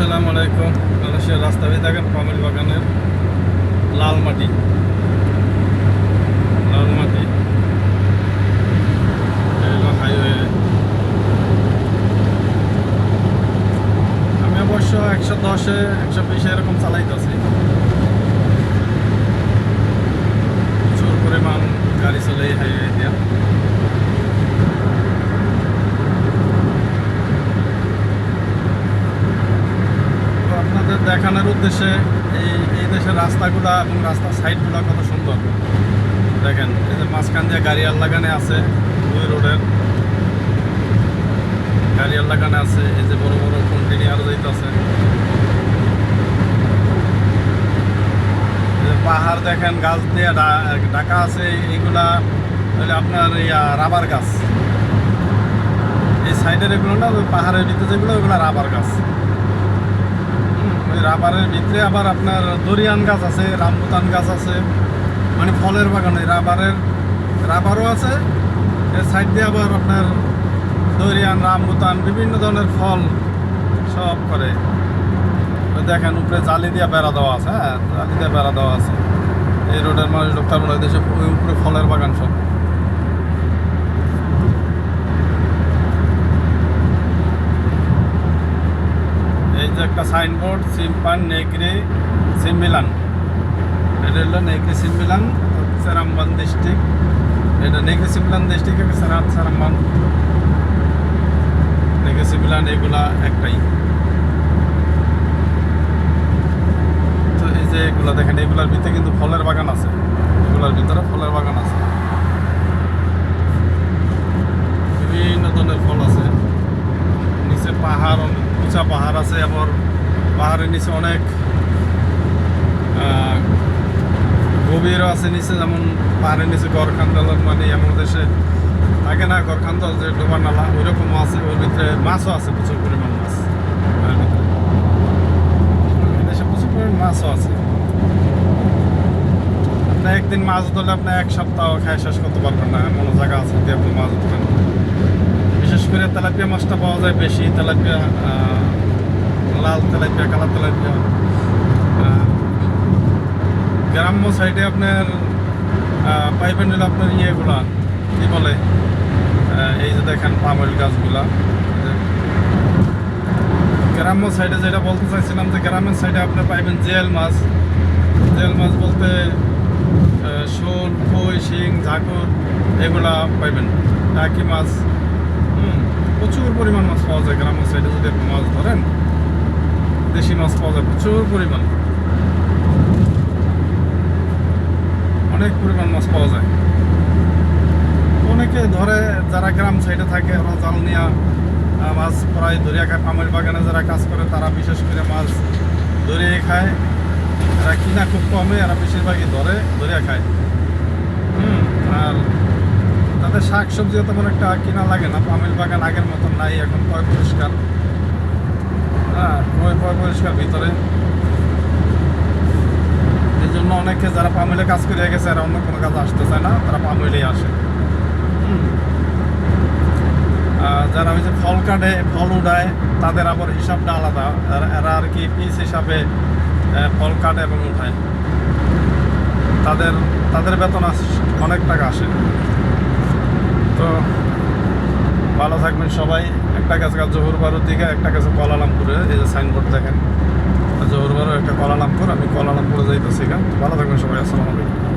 আসসালামু আলাইকুম। মানুষের রাস্তা হয়ে থাকেন পামিল বাগানের লাল মাটি লাল মাটি হাইওয়ে আমি অবশ্য একশো দশে, একশো বিশে এরকম চালাইতেছি প্রচুর পরিমাণ গাড়ি চলে এই হাইওয়ে দিয়ে তো আপনাদের দেখানোর উদ্দেশ্যে এই এই দেশের রাস্তাগুলো এবং রাস্তার সাইডগুলো কত সুন্দর। দেখেন, এই যে মাঝখান দিয়ে গাড়ি লাগানে আছে দুই রোডের। গাড়ি লাগানে আছে, এই যে বড় বড় এই যে পাহাড় দেখেন, গাছ দিয়ে ঢাকা আছে, এইগুলা আপনার রাবার গাছ। এই সাইডের এগুলো না পাহাড়ের ভিতরে যেগুলো ওইগুলো রাবার গাছ। রাবারের ভিতরে আবার আপনার দরিয়ান গাছ আছে রামবুতান গাছ আছে মানে ফলের বাগানে রাবারের, রাবারও আছে। এর সাইড দিয়ে আবার আপনার দরিয়ান রামবুতান বিভিন্ন ধরনের ফল সব করে। দেখেন, উপরে জালি দিয়ে বেড়া দেওয়া আছে হ্যাঁ জালি দিয়ে বেড়া দেওয়া আছে। এই রোডের মানুষ লোক তার মনে দেশে উপরে ফলের বাগান সব এই যে একটা সাইনবোর্ড, সিম্পান নেগ্রি সিমিলান। এটা হলো নেগ্রি সিমিলান, সেরামবান ডিস্ট্রিক্ট। এটা নেগ্রি সিমিলান ডিস্ট্রিক্ট সেরাম সেরামবান। নেগ্রি সিমিলান এগুলা একটাই। তো এই যে এগুলা দেখেন, এগুলার ভিতরে কিন্তু ফলের বাগান আছে। এগুলার ভিতরে ফলের বাগান আছে। বিভিন্ন ধরনের ফল আছে। নিচে পাহাড়, উঁচা পাহাড় আছে, আবার পাহাড়ের নিচে অনেক গভীরও আছে নিচে, যেমন পাহাড়ের নিচে গড়খান্দালের মানে এমন দেশে থাকে না গড়খান্দাল যে ডোবা নালা ওইরকম আছে, ওর ভিতরে মাছও আছে, প্রচুর পরিমাণ মাছ। দেশে প্রচুর পরিমাণ মাছও আছে। আপনি একদিন মাছ ধরলে আপনি এক সপ্তাহ খায় শেষ করতে পারবেন না এমন জায়গা আছে যে আপনি মাছ ধরেন। বিশেষ করে তেলাপিয়া মাছটা পাওয়া যায় বেশি, তেলাপিয়া লাল তেলাপিয়া কালা তেলাপিয়া গ্রাম্য সাইডে আপনার পাইবেন হলো আপনার ইয়েগুলা, কি বলে? এই যে দেখেন পামল গাছগুলা। গ্রাম্য সাইডে যেটা বলতে চাইছিলাম যে গ্রামের সাইডে আপনি পাইবেন জেল মাছ। জেল মাছ বলতে শোল কই শিং ঝাকুর এগুলা পাইবেন। টাকি মাছ প্রচুর পরিমাণ মাছ পাওয়া যায় গ্রামের সাইডে যদি আপনি মাছ ধরেন। দেশি মাছ পাওয়া যায় প্রচুর পরিমাণ। অনেক পরিমাণ মাছ পাওয়া যায়। অনেকে ধরে যারা গ্রাম সাইডে থাকে, ওরা জাল নিয়ে মাছ প্রায় ধরিয়া খায়। পামের বাগানে যারা কাজ করে, তারা বিশেষ করে মাছ ধরিয়ে খায়। এরা কিনা খুব কমে, এরা বেশিরভাগই ধরে, ধরিয়া খায়। হুম, আর তাদের শাক সবজিও তেমন একটা কিনা লাগে না। পামিল বাগান আগের মতন নাই, এখন পয় পরিষ্কার। হ্যাঁ পয় পয় পরিষ্কার ভিতরে। এই জন্য অনেকে যারা পামিলে কাজ করে গেছে, এরা অন্য কোনো কাজ আসতে চায় না, তারা পামিলেই আসে। যারা ওই যে ফল কাটে, ফল উঠায়, তাদের আবার হিসাবটা আলাদা। এরা- আর কি পিস হিসাবে ফল কাটে এবং উঠায়। তাদের তাদের বেতন অনেক টাকা আসে। তো ভালো থাকবেন সবাই। একটা গেছে জহুর বারুর দিকে একটা কাছে কলালামপুরে। এই যে সাইনবোর্ড দেখেন। জহুর বারু একটা কলালামপুর, আমি কলালামপুরে যাইতেছি ভালো থাকবেন সবাই, আসসালামু আলাইকুম।